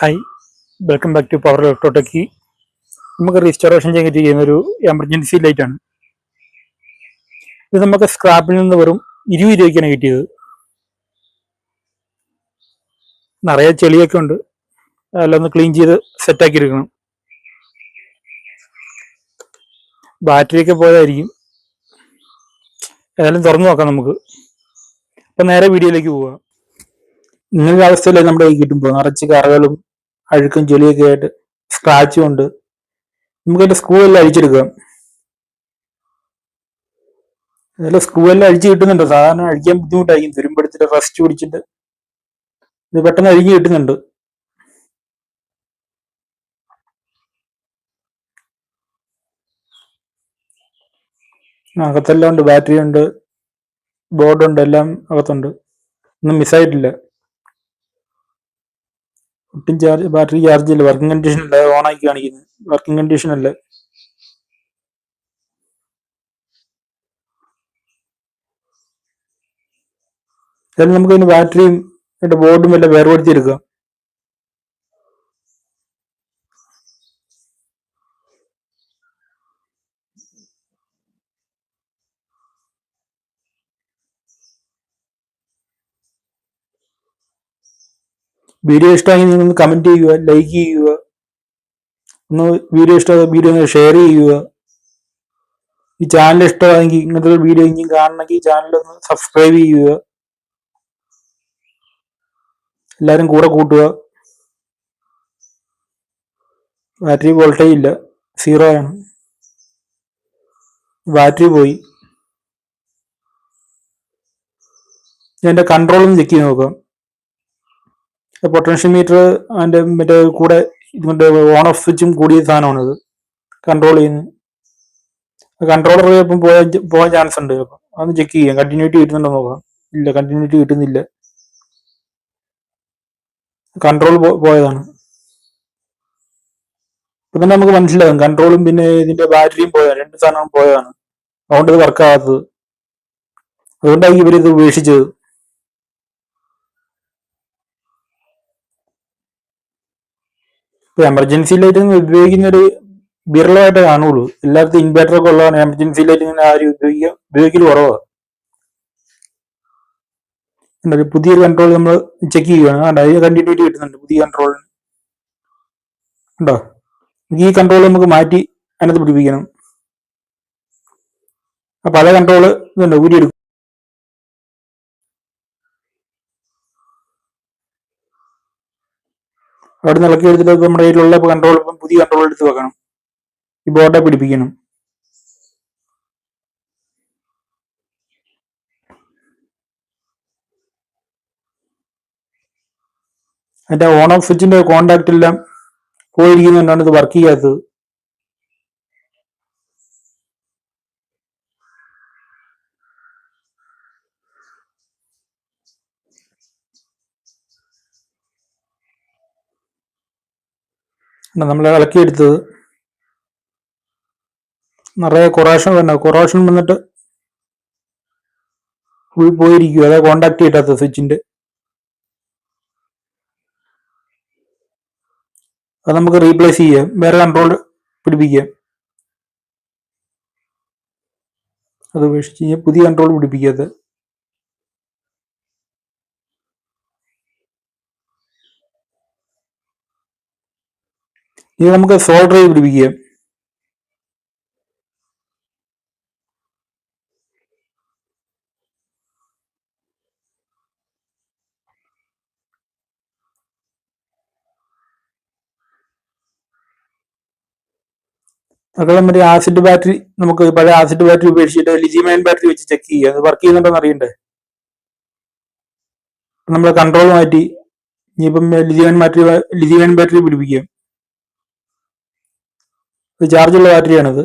Hi welcome back to power electrotechy നമുക്ക് restoration ചെയ്യാൻ ചെയ്യുന്ന ഒരു എമർജൻസി ലൈറ്റ് ആണ്. ഇത് നമുക്ക് സ്ക്രാപ്പിൽ നിന്ന് വെറും ഇരുപത് രൂപയ്ക്കാണ് കിട്ടിയത്. നിറയെ ചെളിയൊക്കെ ഉണ്ട്. അതെല്ലാം ഒന്ന് ക്ലീൻ ചെയ്ത് സെറ്റാക്കി എടുക്കണം. ബാറ്ററിയൊക്കെ പോയതായിരിക്കും. ഏതായാലും തുറന്നു നോക്കാം നമുക്ക്. അപ്പം നേരെ വീഡിയോയിലേക്ക് പോവാം. ഇങ്ങനൊരു അവസ്ഥയിലേക്ക് നമ്മുടെ കിട്ടുമ്പോൾ നിറച്ച് കറകളും അഴുക്കും ചെളിയൊക്കെ ആയിട്ട് സ്ക്രാച്ചും ഉണ്ട്. നമുക്ക് അതിന്റെ സ്ക്രൂ എല്ലാം അഴിച്ചെടുക്കാം. ഇതെല്ലാം സ്ക്രൂ എല്ലാം അഴിച്ച് കിട്ടുന്നുണ്ട്. സാധാരണ അഴിക്കാൻ ബുദ്ധിമുട്ടായിരിക്കും. തുരുമ്പെടുത്തിട്ട് റസ്റ്റ് പിടിച്ചിട്ട്. ഇത് പെട്ടെന്ന് അഴിഞ്ഞ് കിട്ടുന്നുണ്ട്. അകത്തെല്ലാം ഉണ്ട്. ബാറ്ററി ഉണ്ട്. ബോർഡുണ്ട് എല്ലാം അകത്തുണ്ട്. ഒന്നും മിസ്സായിട്ടില്ല ഒട്ടും ചാർജ് ബാറ്ററി ചാർജ് ഇല്ല. വർക്കിംഗ് കണ്ടീഷൻ അല്ല ഓൺ ആക്കി കാണിക്കുന്നത് വർക്കിംഗ് കണ്ടീഷൻ അല്ല. നമുക്ക് അതിന് ബാറ്ററിയും അതിന്റെ ബോർഡും എല്ലാം വേർപെടുത്തിയെടുക്കാം. വീഡിയോ ഇഷ്ടമായി നിങ്ങൾ കമന്റ് ചെയ്യുക ലൈക്ക് ചെയ്യുക ഒന്ന് വീഡിയോ ഇഷ്ടമായ വീഡിയോ ഒന്ന് ഷെയർ ചെയ്യുക. ഈ ചാനൽ ഇഷ്ടമായെങ്കിൽ ഇങ്ങനത്തെ ഒരു വീഡിയോ ഇനിയും കാണണമെങ്കിൽ ചാനൽ ഒന്ന് സബ്സ്ക്രൈബ് ചെയ്യുക. എല്ലാവരും കൂടെ കൂട്ടുക. ബാറ്ററി വോൾട്ടേജ് ഇല്ല. സീറോ ആണ്. ബാറ്ററി പോയി. ഞാൻ എന്റെ കൺട്രോൾ ഒന്ന് ചെക്ക് ചെയ്ത് നോക്കാം. പൊട്ടൻഷ്യൽ മീറ്റർ അതിന്റെ മറ്റേ കൂടെ ഇതിന്റെ ഓൺ ഓഫ് സ്വിച്ചും കൂടിയ സാധനമാണിത് കൺട്രോൾ ചെയ്യുന്നത് കൺട്രോളർ ചിലപ്പം പോയാൽ പോകാൻ ചാൻസ് ഉണ്ട്. അപ്പം അതൊന്ന് ചെക്ക് ചെയ്യാം. കണ്ടിന്യൂറ്റി കിട്ടുന്നുണ്ടോ നോക്കാം. ഇല്ല കണ്ടിന്യൂറ്റി കിട്ടുന്നില്ല. കൺട്രോൾ പോയതാണ്. ഇപ്പം തന്നെ നമുക്ക് മനസ്സിലാകും. കൺട്രോളും പിന്നെ ഇതിന്റെ ബാറ്ററിയും പോയതാണ്. രണ്ട് സാധനവും പോയതാണ്. അതുകൊണ്ട് ഇത് വർക്ക് അതുകൊണ്ടാണ് ഇവരിത് ഉപേക്ഷിച്ചത്. ഇപ്പൊ എമർജൻസി ലൈറ്റ് ഉപയോഗിക്കുന്ന ഒരു വിരളമായിട്ട് കാണുള്ളൂ. എല്ലായിടത്തും ഇൻവേർട്ടർ ഒക്കെ ഉള്ളതാണ്. എമർജൻസി ലൈറ്റ് ഇങ്ങനെ ആരും ഉപയോഗിക്കുക ഉപയോഗിക്കൽ കുറവാണ് പുതിയ കൺട്രോൾ നമ്മൾ ചെക്ക് ചെയ്യുകയാണ് അതിന് കണ്ടിന്യൂറ്റി കിട്ടുന്നുണ്ട് പുതിയ കൺട്രോളിന് ഉണ്ടോ ഈ കൺട്രോൾ നമുക്ക് മാറ്റി അതിനകത്ത് പിടിപ്പിക്കണം. പല കൺട്രോൾ ഇതുണ്ട്. ഊരിയെടുക്കും. അവിടെ നിന്ന് ഇളക്കി എടുത്തിട്ട് നമ്മുടെ കയ്യിലുള്ള കൺട്രോൾ ഇപ്പം പുതിയ കൺട്രോൾ എടുത്ത് വെക്കണം. ഈ ബോർഡെ പിടിപ്പിക്കണം. അതിന്റെ ഓൺ ഓഫ് സ്വിച്ചിന്റെ കോണ്ടാക്ട് എല്ലാം പോയിരിക്കുന്നതുകൊണ്ടാണ് ഇത് വർക്ക് ചെയ്യാത്തത്. നമ്മൾ ഇളക്കിയെടുത്തത് നിറയെ കൊറോഷൻ വന്ന. കൊറോഷൻ വന്നിട്ട് ഫുൾ പോയിരിക്കും അതായത് കോണ്ടാക്ട് കിട്ടാത്ത സ്വിച്ചിന്റെ അത് നമുക്ക് റീപ്ലേസ് ചെയ്യാം. വേറെ കൺട്രോൾ പിടിപ്പിക്കാം. അത് ഉപേക്ഷിച്ച് കഴിഞ്ഞാൽ പുതിയ കൺട്രോൾ പിടിപ്പിക്കാത്ത ഇത് നമുക്ക് സോൾഡർ ചെയ്ത് പിടിപ്പിക്കുക അതുപോലെ മറ്റേ ആസിഡ് ബാറ്ററി നമുക്ക് പഴയ ആസിഡ് ബാറ്ററി ഉപേക്ഷിച്ചിട്ട് ലിജിമൈൻ ബാറ്ററി വെച്ച് ചെക്ക് ചെയ്യുക. അത് വർക്ക് ചെയ്യുന്നുണ്ടോ അറിയണ്ടേ? നമ്മൾ കൺട്രോൾ മാറ്റി ഇനിയിപ്പം ലിജിമൈൻ ബാറ്ററി ലിജിമൈൻ ബാറ്ററി പിടിപ്പിക്കുക ഇത് ചാർജുള്ള ബാറ്ററിയാണിത്.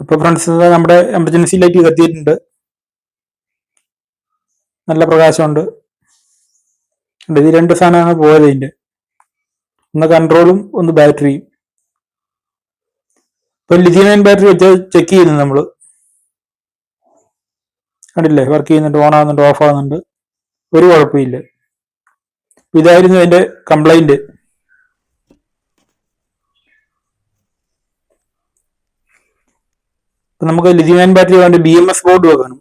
അപ്പൊ ഫ്രണ്ട്സ് നമ്മുടെ എമർജൻസി ലൈറ്റ് കത്തിയിട്ടുണ്ട് നല്ല പ്രകാശമുണ്ട്. ഇത് രണ്ട് സാധനമാണ് പോയത് ഒന്ന് കൺട്രോളും ഒന്ന് ബാറ്ററിയും ഇപ്പൊ ലിഥിയം ബാറ്ററി വെച്ച് ചെക്ക് ചെയ്യുന്നു നമ്മൾ കണ്ടില്ലേ? വർക്ക് ചെയ്യുന്നുണ്ട് ഓൺ ആകുന്നുണ്ട് ഓഫ് ആകുന്നുണ്ട് ഒരു കുഴപ്പമില്ല. ഇതായിരുന്നു അതിന്റെ കംപ്ലൈന്റ് നമുക്ക് ലിഥിയം ബാറ്ററി വേണ്ട ബി എം എസ് ബോർഡ് വെക്കണം.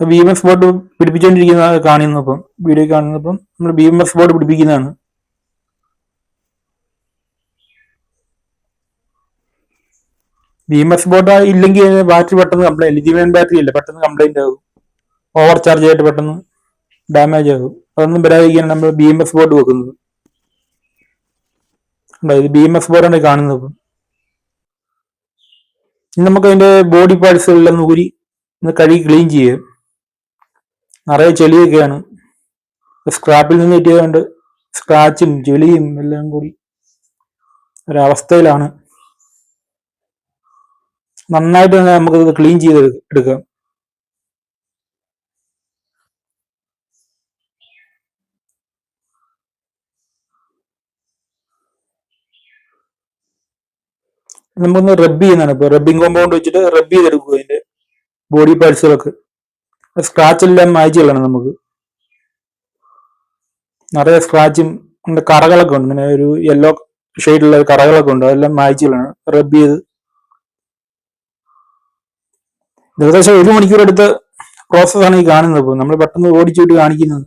ബി എം എസ് ബോർഡ് പിടിപ്പിച്ചുകൊണ്ടിരിക്കുന്ന കാണുന്നപ്പം വീഡിയോ കാണുന്നപ്പം നമ്മൾ ബി എം എസ് ബോർഡ് പിടിപ്പിക്കുന്നതാണ്. ബി എം എസ് ബോർഡ് ഇല്ലെങ്കിൽ ബാറ്ററി പെട്ടെന്ന് കംപ്ലൈന്റ് ലിഥിയം ബാറ്ററി ഇല്ല പെട്ടെന്ന് കംപ്ലൈന്റ് ആകും. ഓവർ ചാർജ് ആയിട്ട് പെട്ടെന്ന് ഡാമേജ് ആകും. അതൊന്നും വരാതിരിക്കാൻ നമ്മൾ ബി എം എസ് ബോർഡ് വെക്കുന്നത്. ഇത് ബി എം എസ് ബോർഡാണ് കാണുന്നത്. ഇനി നമുക്ക് അതിന്റെ ബോഡി പാർട്സ് എല്ലാം ഊരി ഒന്ന് കഴുകി ക്ലീൻ ചെയ്യുക. നിറയെ ചെളിയൊക്കെയാണ്. സ്ക്രാപ്പിൽ നിന്ന് കിട്ടിയതുകൊണ്ട് സ്ക്രാച്ചും ചെളിയും എല്ലാം കൂടി ഒരവസ്ഥയിലാണ്. നന്നായിട്ട് തന്നെ നമുക്ക് ക്ലീൻ ചെയ്ത് എടുക്കാം. നമുക്കൊന്ന് റബ്ബ് ചെയ്യുന്നതാണ് ഇപ്പൊ. റബ്ബിംഗ് കോമ്പൗണ്ട് വെച്ചിട്ട് റബ്ബ് ചെയ്തെടുക്കുക അതിന്റെ ബോഡി പാർട്സുകളൊക്കെ സ്ക്രാച്ച് എല്ലാം മായ്ച്ചു കളയണം നമുക്ക്. നിറയെ സ്ക്രാച്ചും കറകളൊക്കെ ഉണ്ട്. ഇങ്ങനെ ഒരു യെല്ലോ ഷെയ്ഡുള്ള കറകളൊക്കെ ഉണ്ട്. അതെല്ലാം മായ്ച്ചു കളയണം റബ്ബ് ചെയ്ത് ഏകദേശം ഒരു മണിക്കൂർ എടുത്ത പ്രോസസ്സാണ് ഈ കാണുന്നത്. ഇപ്പോൾ നമ്മൾ പെട്ടെന്ന് ഓടിച്ചിട്ട് കാണിക്കുന്നത്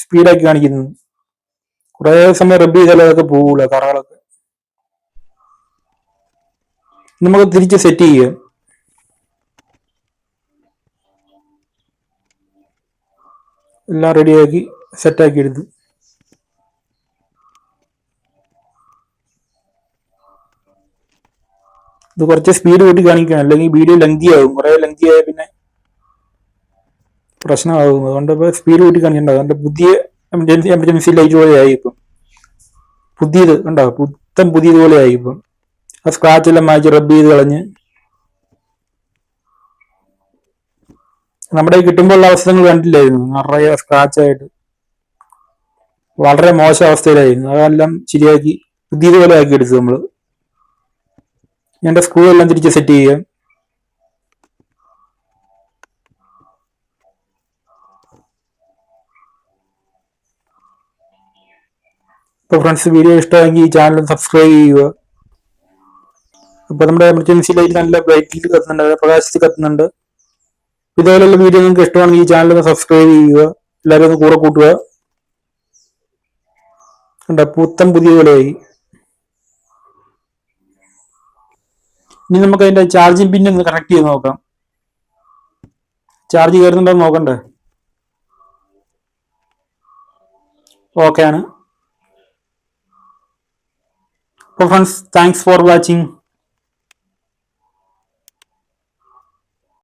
സ്പീഡാക്കി കാണിക്കുന്നത് കുറേ സമയം റബ്ബ് ചെയ്താലും അതൊക്കെ പോകൂല കറകളൊക്കെ. നമുക്ക് തിരിച്ച് സെറ്റ് ചെയ്യുക എല്ലാം റെഡിയാക്കി സെറ്റാക്കി എടുത്തു. ഇത് കുറച്ച് സ്പീഡ് കൂട്ടി കാണിക്കണം അല്ലെങ്കിൽ വീഡിയോ ലെങ്തി ആകും കുറെ ലെങ്തി ആയ പിന്നെ പ്രശ്നമാകും. അതുകൊണ്ട് ഇപ്പൊ സ്പീഡ് കൂട്ടി കാണിക്കണ്ട. അതുകൊണ്ട് പുതിയ എമർജൻസി എമർജൻസി ലൈറ്റ് പോലെ ആയി ഇപ്പം. പുതിയത് ഉണ്ടോ പുത്തം പുതിയതുപോലെ ആയി ഇപ്പം. ആ സ്ക്രാച്ച് എല്ലാം മാറ്റി റബ്ബ് ചെയ്ത് കളഞ്ഞ്. നമ്മുടെ കിട്ടുമ്പോൾ ഉള്ള അവസ്ഥകൾ കണ്ടില്ലായിരുന്നു. നിറയെ സ്ക്രാച്ച് ആയിട്ട്. വളരെ മോശം അവസ്ഥയിലായിരുന്നു. അതെല്ലാം ശരിയാക്കി പുതിയതുപോലെ ആക്കി എടുത്തു നമ്മൾ. എന്റെ സ്ക്രൂ എല്ലാം തിരിച്ച് സെറ്റ് ചെയ്യുക അപ്പോൾ ഫ്രണ്ട്സ് വീഡിയോ ഇഷ്ടമെങ്കിൽ ഈ ചാനൽ സബ്സ്ക്രൈബ് ചെയ്യുക. അപ്പോൾ നമ്മുടെ എമർജൻസി ലൈറ്റ് നല്ല ബ്രൈറ്റിൽ കത്തുന്നുണ്ട് പ്രകാശത്തിൽ കത്തുന്നുണ്ട്. ഇതേപോലെയുള്ള വീഡിയോ നിങ്ങൾക്ക് ഇഷ്ടമാണെങ്കിൽ ഈ ചാനൽ സബ്സ്ക്രൈബ് ചെയ്യുക. എല്ലാവരും ഒന്ന് കൂടെ കൂട്ടുക. കണ്ട? പുത്തൻ പുതിയ പോലെയായി ഇനി നമുക്ക് അതിന്റെ ചാർജിംഗ് പിൻ ഒന്ന് കണക്ട് ചെയ്ത് നോക്കാം. ചാർജ് കയറുന്നുണ്ടോ നോക്കണ്ടേ? ഓക്കെ ആണ്. അപ്പോൾ ഫ്രണ്ട്സ് താങ്ക്സ് ഫോർ വാച്ചിങ്